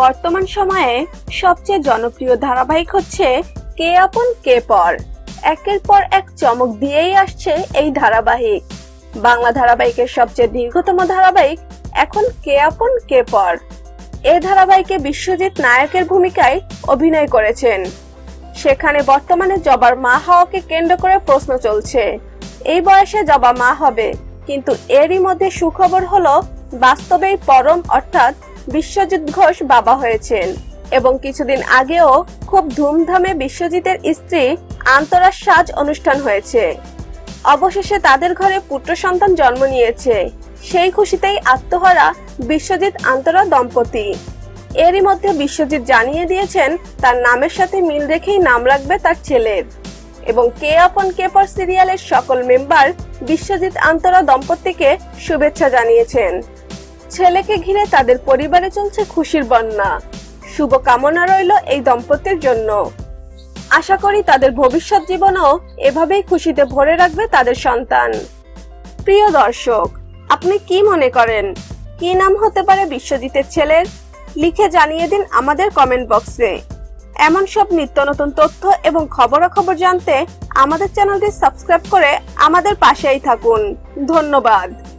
বর্তমান সময়ে সবচেয়ে জনপ্রিয় ধারাবাহিক হচ্ছে কে আপন, কে পর। একের পর এক চমক দিয়েই আসছে এই ধারাবাহিক। বাংলা ধারাবাহিকের সবচেয়ে দীর্ঘতম ধারাবাহিক এখন কে আপন, কে পর। এ ধারাবাহিকে বিশ্বজিৎ নায়কের ভূমিকায় অভিনয় করেছেন। সেখানে বর্তমানে জবার মা হওয়াকে কেন্দ্র করে প্রশ্ন চলছে, এই বয়সে জবা মা হবে, কিন্তু এরই মধ্যে সুখবর হলো বাস্তবেই পরম, অর্থাৎ বিশ্বজিৎ ঘোষ বাবা হয়েছেন। এবং কিছুদিন আগেও খুব ধুমধামে বিশ্বজিতের স্ত্রী আন্তরার সাজ অনুষ্ঠান হয়েছে। অবশেষে তাদের ঘরে পুত্র সন্তান জন্ম নিয়েছে। সেই খুশিতেই আত্মহারা বিশ্বজিৎ আন্তরা দম্পতি। এরই মধ্যে বিশ্বজিৎ জানিয়ে দিয়েছেন, তার নামের সাথে মিল রেখেই নাম রাখবে তার ছেলের। এবং কে আপন কে পর সিরিয়ালের সকল মেম্বার বিশ্বজিৎ আন্তরা দম্পতিকে শুভেচ্ছা জানিয়েছেন। ছেলেকে ঘিরে তাদের পরিবারে চলছে খুশির বন্যা। শুভ কামনা রইল এই দম্পতির জন্য। আশা করি তাদের ভবিষ্যৎ জীবনও এভাবেই খুশিতে ভরে রাখবে তাদের সন্তান। প্রিয় দর্শক, আপনি কি মনে করেন? কি নাম হতে পারে বিশ্বজিতের ছেলের? লিখে জানিয়ে দিন আমাদের কমেন্ট বক্সে। এমন সব নিত্য নতুন তথ্য এবং খবরাখবর জানতে আমাদের চ্যানেলটি সাবস্ক্রাইব করে আমাদের পাশেই থাকুন। ধন্যবাদ।